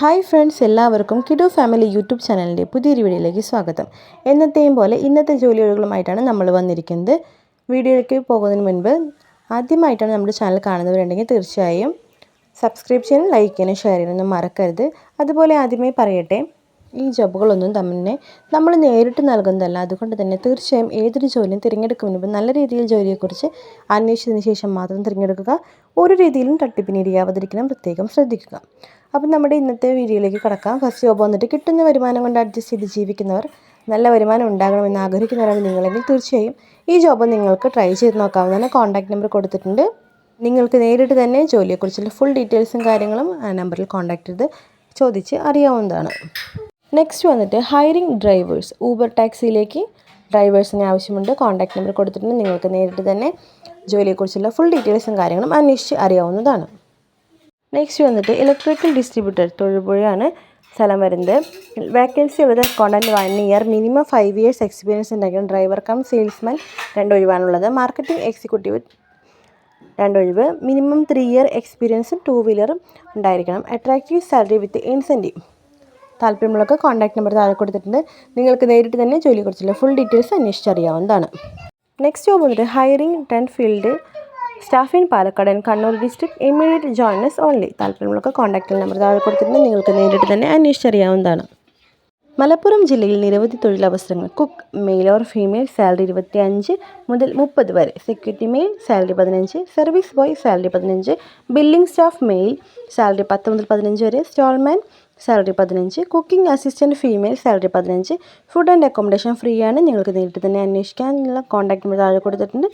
Hi friends എല്ലാവർക്കും കിഡോ family YouTube ചാനലിന്റെ പുതിയൊരു വീഡിയോയിലേക്ക് സ്വാഗതം. എന്നത്തെയും പോലെ ഇന്നത്തെ ജോലി ഒഴികളുമായിട്ടാണ് നമ്മൾ വന്നിരിക്കുന്നത്. വീഡിയോയിലേക്ക് പോകുന്നതിന് മുൻപ് ആദ്യമായിട്ടാണ് നമ്മുടെ ചാനൽ കാണുന്നവരുണ്ടെങ്കിൽ തീർച്ചയായും സബ്സ്ക്രൈബ് ചെയ്യാനും ലൈക്ക് ചെയ്യാനും ഷെയർ ചെയ്യാനൊന്നും മറക്കരുത്. അതുപോലെ ആദ്യമേ പറയട്ടെ ഈ ജോബുകളൊന്നും തന്നെ നമ്മൾ നേരിട്ട് നൽകുന്നതല്ല. അതുകൊണ്ട് തന്നെ തീർച്ചയായും ഏതൊരു ജോലിയും തിരഞ്ഞെടുക്കും മുൻപ് നല്ല രീതിയിൽ ജോലിയെക്കുറിച്ച് അന്വേഷിച്ചതിന് ശേഷം മാത്രം തിരഞ്ഞെടുക്കുക. ഒരു രീതിയിലും തട്ടിപ്പിനിരിയാവതിരിക്കണം പ്രത്യേകം ശ്രദ്ധിക്കുക. അപ്പം നമ്മുടെ ഇന്നത്തെ വീഡിയോയിലേക്ക് കടക്കാം. ഫസ്റ്റ് ജോബ് വന്നിട്ട് കിട്ടുന്ന വരുമാനം കൊണ്ട് അഡ്ജസ്റ്റ് ചെയ്ത് ജീവിക്കുന്നവർ നല്ല വരുമാനം ഉണ്ടാകണമെന്ന് ആഗ്രഹിക്കുന്നവരാണ് നിങ്ങളെങ്കിൽ തീർച്ചയായും ഈ ജോബ് നിങ്ങൾക്ക് ട്രൈ ചെയ്ത് നോക്കാവുന്നതാണ്. കോൺടാക്ട് നമ്പർ കൊടുത്തിട്ടുണ്ട്. നിങ്ങൾക്ക് നേരിട്ട് തന്നെ ജോലിയെക്കുറിച്ചുള്ള ഫുൾ ഡീറ്റെയിൽസും കാര്യങ്ങളും ആ നമ്പറിൽ കോൺടാക്ട് ചെയ്ത് ചോദിച്ച് അറിയാവുന്നതാണ്. നെക്സ്റ്റ് വന്നിട്ട് ഹയറിംഗ് ഡ്രൈവേഴ്സ് ഊബർ ടാക്സിയിലേക്ക് ഡ്രൈവേഴ്സിന് ആവശ്യമുണ്ട്. കോൺടാക്ട് നമ്പർ കൊടുത്തിട്ടുണ്ട്. നിങ്ങൾക്ക് നേരിട്ട് തന്നെ ജോലിയെക്കുറിച്ചുള്ള ഫുൾ ഡീറ്റെയിൽസും കാര്യങ്ങളും അന്വേഷിച്ച് അറിയാവുന്നതാണ്. നെക്സ്റ്റ് വന്നിട്ട് ഇലക്ട്രിക്കൽ ഡിസ്ട്രിബ്യൂട്ടർ തൊഴിൽപുഴയാണ് സ്ഥലം വരുന്നത്. വേക്കൻസി ഉള്ളത് accountant one year minimum five years experience ഉണ്ടെങ്കിലും ഡ്രൈവർ കം സെയിൽസ്മാൻ രണ്ടൊഴിവാണുള്ളത് മാർക്കറ്റിംഗ് എക്സിക്യൂട്ടീവ് രണ്ടൊഴിവ് മിനിമം ത്രീ ഇയർ എക്സ്പീരിയൻസും ടു വീലറും ഉണ്ടായിരിക്കണം. അട്രാക്റ്റീവ് സാലറി വിത്ത് ഇൻസെന്റീവ് താല്പര്യമുള്ളവർക്ക് കോൺടാക്ട് നമ്പർ താഴെ കൊടുത്തിട്ടുണ്ട്. നിങ്ങൾക്ക് നേരിട്ട് തന്നെ ജോലിയെക്കുറിച്ചുള്ള ഫുൾ ഡീറ്റെയിൽസ് അന്വേഷിച്ചറിയാവുന്നതാണ്. നെക്സ്റ്റ് ജോബ് വന്നിട്ട് hiring ten field staff in Palakkad and Kannur district immediate joiners only താല്പര്യമുള്ളവർക്ക് കോൺടാക്ട് നമ്പർ താഴെ കൊടുത്തിട്ടുണ്ട് നിങ്ങൾക്ക് നേരിട്ട് തന്നെ അന്വേഷിച്ചറിയാവുന്നതാണ്. മലപ്പുറം ജില്ലയിൽ നിരവധി തൊഴിലവസരങ്ങൾ. Cook male or female salary ഇരുപത്തി അഞ്ച് മുതൽ മുപ്പത് വരെ. സെക്യൂരിറ്റി മെയിൽ സാലറി പതിനഞ്ച്. സർവീസ് ബോയ് സാലറി പതിനഞ്ച്. ബില്ലിംഗ് സ്റ്റാഫ് മെയിൽ സാലറി പത്ത് മുതൽ പതിനഞ്ച് വരെ. സ്റ്റോൾമാൻ സാലറി പതിനഞ്ച്. കുക്കിംഗ് അസിസ്റ്റന്റ് ഫീമെയിൽ സാലറി പതിനഞ്ച്. ഫുഡ് ആൻഡ് അക്കോമഡേഷൻ ഫ്രീ ആണ്. നിങ്ങൾക്ക് നേരിട്ട് തന്നെ അന്വേഷിക്കാനുള്ള കോൺടാക്ട് നമ്പർ താഴെ കൊടുത്തിട്ടുണ്ട്.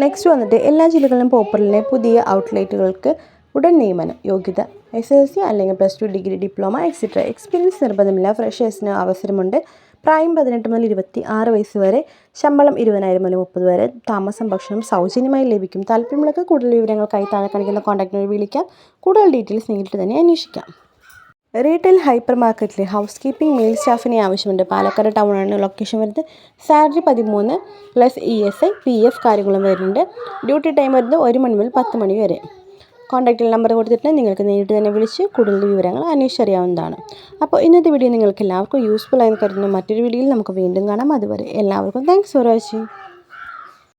നെക്സ്റ്റ് വന്നിട്ട് എല്ലാ ജില്ലകളിലും പോപ്പറിലെ പുതിയ ഔട്ട്ലെറ്റുകൾക്ക് ഉടൻ നിയമനം യോഗ്യത എസ് എൽ സി അല്ലെങ്കിൽ plus two degree diploma etcetera experience നിർബന്ധമില്ല. ഫ്രഷേഴ്സിന് അവസരമുണ്ട്. പ്രായം പതിനെട്ട് മുതൽ ഇരുപത്തി ആറ് വയസ്സ് വരെ ശമ്പളം ഇരുപതിനായിരം മുതൽ മുപ്പത് വരെ. താമസം ഭക്ഷണം സൗജന്യമായി ലഭിക്കും. താല്പര്യമുള്ളവർക്ക് കൂടുതൽ വിവരങ്ങൾക്കായി താഴെ കാണിക്കുന്ന കോൺടാക്ട് വഴി വിളിക്കാം. കൂടുതൽ ഡീറ്റെയിൽസ് നേരിട്ട് തന്നെ അന്വേഷിക്കാം. റീറ്റെയിൽ ഹൈപ്പർ മാർക്കറ്റിലെ ഹൗസ് കീപ്പിംഗ് മെയിൽ സ്റ്റാഫിനെ ആവശ്യമുണ്ട്. പാലക്കാട് ടൗണാണ് ലൊക്കേഷൻ വരുന്നത്. സാലറി പതിമൂന്ന് plus E S I P F കാര്യങ്ങളും വരുന്നുണ്ട്. ഡ്യൂട്ടി ടൈം വരുന്നത് ഒരു മണി മുതൽ പത്ത് മണി വരെ. കോൺടാക്റ്റ് നമ്പർ കൊടുത്തിട്ട് നിങ്ങൾക്ക് നേരിട്ട് തന്നെ വിളിച്ച് കൂടുതൽ വിവരങ്ങൾ അന്വേഷിച്ചറിയാവുന്നതാണ്. അപ്പോൾ ഇന്നത്തെ വീഡിയോ നിങ്ങൾക്ക് എല്ലാവർക്കും യൂസ്ഫുൾ ആയി കരുതുന്ന. മറ്റൊരു വീഡിയോയിൽ നമുക്ക് വീണ്ടും കാണാം. അതുവരെ എല്ലാവർക്കും താങ്ക്സ് ഫോർ വാച്ചിങ്